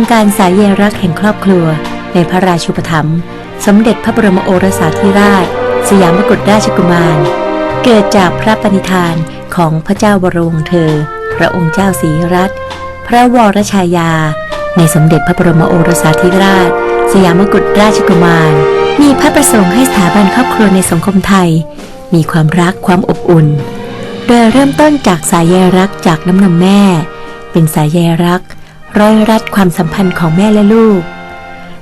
รงการสายเยรักแห่งครอบครัว ในพระราชูปถัมภ์สมเด็จพระบรมโอรสาธิราช สยามกุฎราชกุมาร เกิดจากพระปณิธานของพระเจ้าบรวงเธอ พระองค์เจ้าศรีรัตน์พระวรชายา ในสมเด็จพระบรมโอรสาธิราช สยามกุฎราชกุมาร มีพระประสงค์ให้สถาบันครอบครัวในสังคมไทย มีความรักความอบอุ่น โดยเริ่มต้นจากสายใยรักจากน้ำนมแม่ เป็นสายใยรัก ร้อยรัดความสัมพันธ์ของแม่และลูก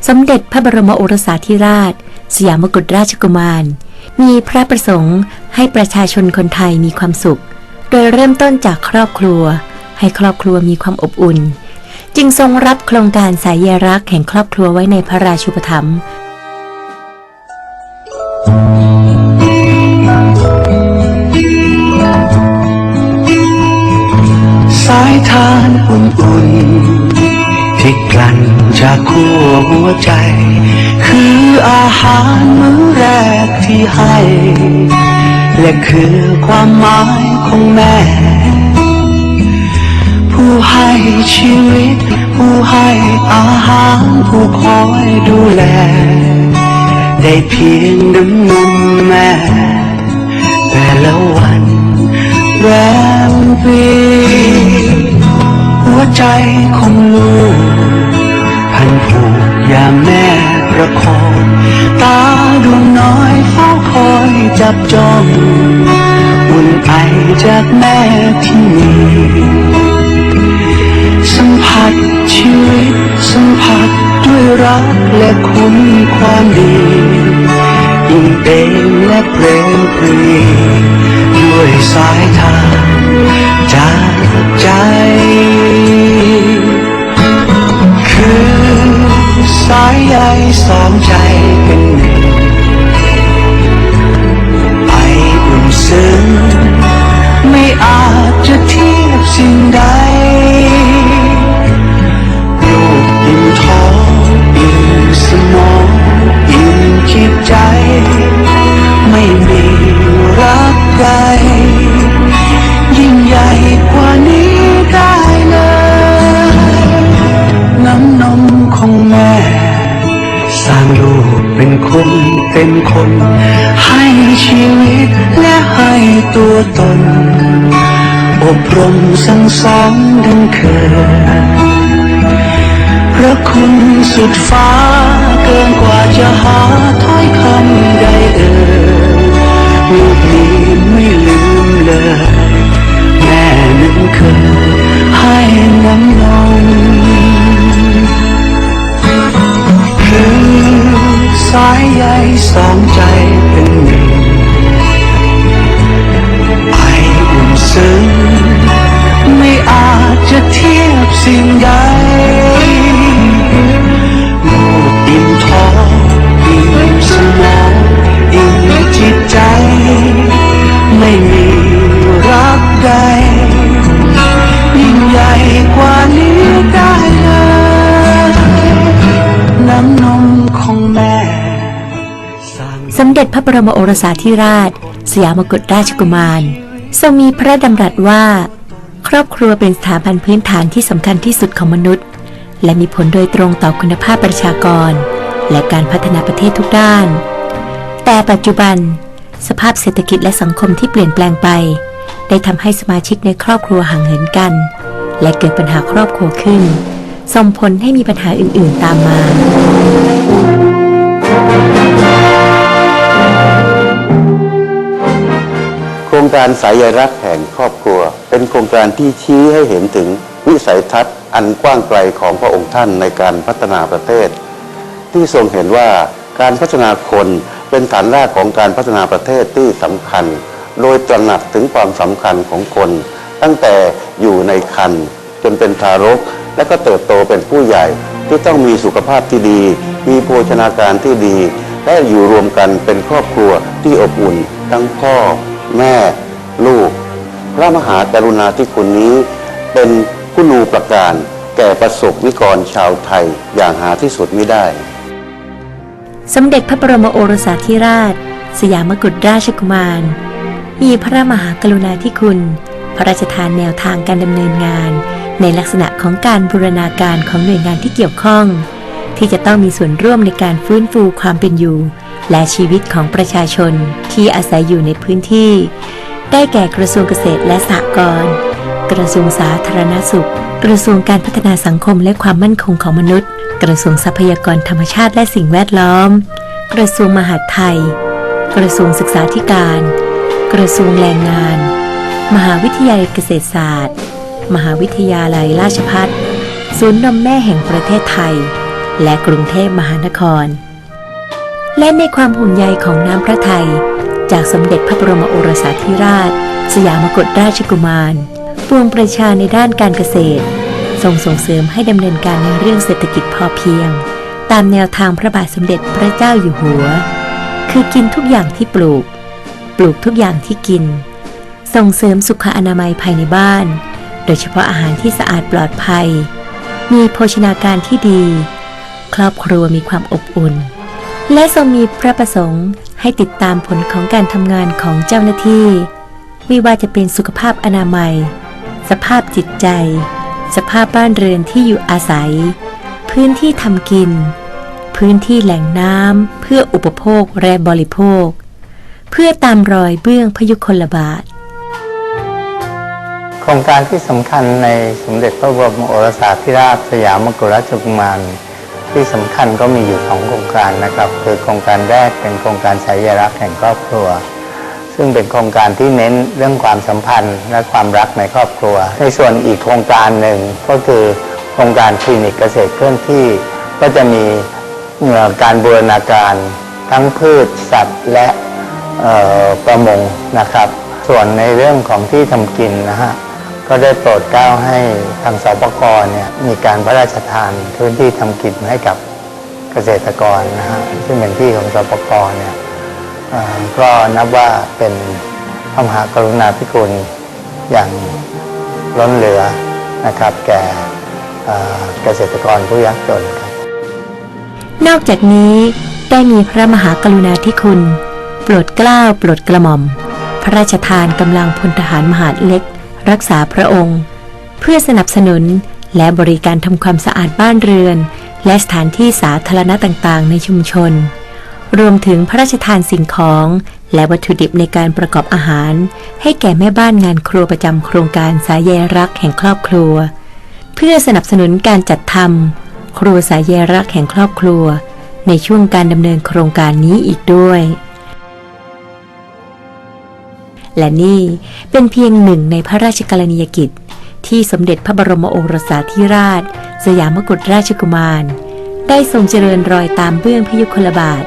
สมเด็จพระบรมโอรสาธิราช สยามกุฎราชกุมาร มีพระประสงค์ให้ประชาชนคนไทยมีความสุข โดยเริ่มต้นจากครอบครัว ให้ครอบครัวมีความอบอุ่น จึงทรงรับโครงการสายใยรักแห่งครอบครัวไว้ในพระราชูปถัมภ์สายทานอุ่น ๆที่กลั่นจากขั้วหัวใจ คืออาหารมื้อแรกที่ให้ และคือความหมายของแม่ ผู้ให้ชีวิต ผู้ให้อาหารผู้คอยดูแล ได้เพียงน้ำนมแม่ แต่ละวันแรมปีหัวใจของลูกาแม่ประคองตาดวงน้อยเฝ้าคอยจับจ้องอุ่นไอจากแม่ที่มีสัมผัสชีวิตสัมผัสด้วยรักและคุณความดียิ่งเต็มและเปรมปรีด้วยสาย สายใยสองใจเป็น เป็นคน ให้ชีวิตและให้ตัวตน อบรมสั่งสอนดังเคยพระคุณสุดฟ้า ด็จพระบรมโอรสาธิราช สยามกุฎราชกุมาร ทรงมีพระดำรัสว่า ครอบครัวเป็นสถาบันพื้นฐานที่สำคัญที่สุดของมนุษย์ และมีผลโดยตรงต่อคุณภาพประชากร และการพัฒนาประเทศทุกด้าน แต่ปัจจุบัน สภาพเศรษฐกิจและสังคมที่เปลี่ยนแปลงไป ได้ทำให้สมาชิกในครอบครัวห่างเหินกัน และเกิดปัญหาครอบครัวขึ้นส่งผลให้มีปัญหาอื่น ๆ ตามมา รงการสายใยรักแห่งครอบครัว เป็นโครงการที่ชี้ให้เห็นถึงวิสัยทัศน์อันกว้างไกลของพระองค์ท่านในการพัฒนาประเทศ ที่ทรงเห็นว่าการพัฒนาคนเป็นฐานรากของการพัฒนาประเทศที่สำคัญ โดยตระหนักถึงความสำคัญของคน ตั้งแต่อยู่ในครรภ์จนเป็นทารก และก็เติบโตเป็นผู้ใหญ่ที่ต้องมีสุขภาพที่ดี มีโภชนาการที่ดี และอยู่รวมกันเป็นครอบครัวที่อบอุ่น ทั้งพ่อ แม่ ลูก พระมหากรุณาธิคุณนี้ เป็นคุณูประการแก่ประสบนิกรชาวไทยอย่างหาที่สุดไม่ได้ สมเด็จพระบรมโอรสาธิราช สยามกุฎราชกุมาร มีพระมหากรุณาธิคุณ พระราชทานแนวทางการดำเนินงาน ในลักษณะของการบูรณาการของหน่วยงานที่เกี่ยวข้อง ที่จะต้องมีส่วนร่วมในการฟื้นฟูความเป็นอยู่ และชีวิตของประชาชน ที่อาศัยอยู่ในพื้นที่ ได้แก่กระทรวงเกษตรและสหกรณ์ กระทรวงสาธารณสุข กระทรวงการพัฒนาสังคมและความมั่นคงของมนุษย์ กระทรวงทรัพยากรธรรมชาติและสิ่งแวดล้อม กระทรวงมหาดไทย กระทรวงศึกษาธิการ กระทรวงแรงงาน มหาวิทยาลัยเกษตรศาสตร์ มหาวิทยาลัยราชภัฏศูนย์นมแม่แห่งประเทศไทย และกรุงเทพมหานคร และในความห่วงใยของน้ำพระทัย จากสมเด็จพระบรมโอรสาธิราช สยามกุฎราชกุมารปวงประชาในด้านการเกษตรทรงส่งเสริมให้ดำเนินการในเรื่องเศรษฐกิจพอเพียง ตามแนวทางพระบาทสมเด็จพระเจ้าอยู่หัว คือกินทุกอย่างที่ปลูก ปลูกทุกอย่างที่กิน ส่งเสริมสุขอนามัยภายในบ้าน โดยเฉพาะอาหารที่สะอาดปลอดภัย มีโภชนาการที่ดี ครอบครัวมีความอบอุ่น และทรงมีพระประสงค์ ให้ติดตามผลของการทำงานของเจ้าหน้าที่ ไม่ว่าจะเป็นสุขภาพอนามัย สภาพจิตใจ สภาพบ้านเรือนที่อยู่อาศัย พื้นที่ทำกิน พื้นที่แหล่งน้ำเพื่ออุปโภคและบริโภค เพื่อตามรอยเบื้องพยุคลบาท โครงการที่สำคัญในสมเด็จพระบรมโอรสาธิราชสยามกุฎราชกุมาร ที่สำคัญก็มีอยู่สองโครงการนะครับ คือโครงการแรกเป็นโครงการสายรักแห่งครอบครัว ซึ่งเป็นโครงการที่เน้นเรื่องความสัมพันธ์และความรักในครอบครัว ในส่วนอีกโครงการหนึ่งก็คือโครงการคลินิกเกษตรเคลื่อนที่ ก็จะมีการบูรณาการทั้งพืชสัตว์และประมงนะครับ ส่วนในเรื่องของที่ทำกินนะฮะ ก็ได้โปรดเกล้าให้ทางสปกรเนี่ยมีการพระราชทานพื้นที่ทำกินให้กับเกษตรกรนะฮะซึ่งเป็นที่ของสปกรเนี่ยก็นับว่าเป็นพระมหากรุณาธิคุณอย่างล้นเหลือนะครับ แก่เอ่อเกษตรกรผู้ยากจนครับ นอกจากนี้ได้มีพระมหากรุณาธิคุณ โปรดเกล้าโปรดกระหม่อม พระราชทานกำลังพลทหารมหาดเล็ก รักษาพระองค์ เพื่อสนับสนุนและบริการทำความสะอาดบ้านเรือน และสถานที่สาธารณะต่างๆ ในชุมชน รวมถึงพระราชทานสิ่งของ และวัตถุดิบในการประกอบอาหาร ให้แก่แม่บ้านงานครัวประจำโครงการสายใยรักแห่งครอบครัว เพื่อสนับสนุนการจัดทำครัวสายใยรักแห่งครอบครัว ในช่วงการดำเนินโครงการนี้อีกด้วย และนี่เป็นเพียงหนึ่งในพระราชกรณียกิจ ที่สมเด็จพระบรมโอรสาธิราช สยามกุฎราชกุมาร ได้ทรงเจริญรอยตามเบื้องพยุคลบาท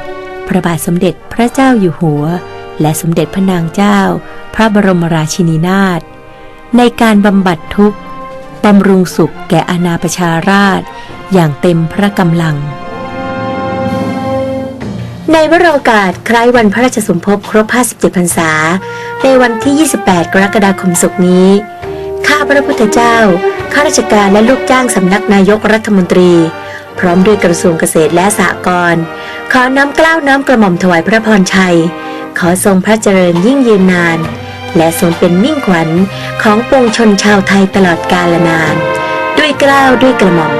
พระบาทสมเด็จพระเจ้าอยู่หัว และสมเด็จพระนางเจ้า พระบรมราชินีนาถในการบำบัดทุกข์บำรุงสุขแก่อาณาประชาราช อย่างเต็มพระกำลัง ในวโรกาสคล้ายวันพระราชสมภพครบ 57พรรษา ในวันที่ 28 กรกฎาคมศกนี้ ข้าพระพุทธเจ้า ข้าราชการและลูกจ้างสำนักนายกรัฐมนตรี พร้อมด้วยกระทรวงเกษตรและสหกรณ์ขอน้อมเกล้าวน้อมกระหม่อมถวายพระพรชัย ขอทรงพระเจริญยิ่งยืนนาน และทรงเป็นมิ่งขวัญของปวงชนชาวไทยตลอดกาลนาน ด้วยเกล้าวด้วยกระหม่อม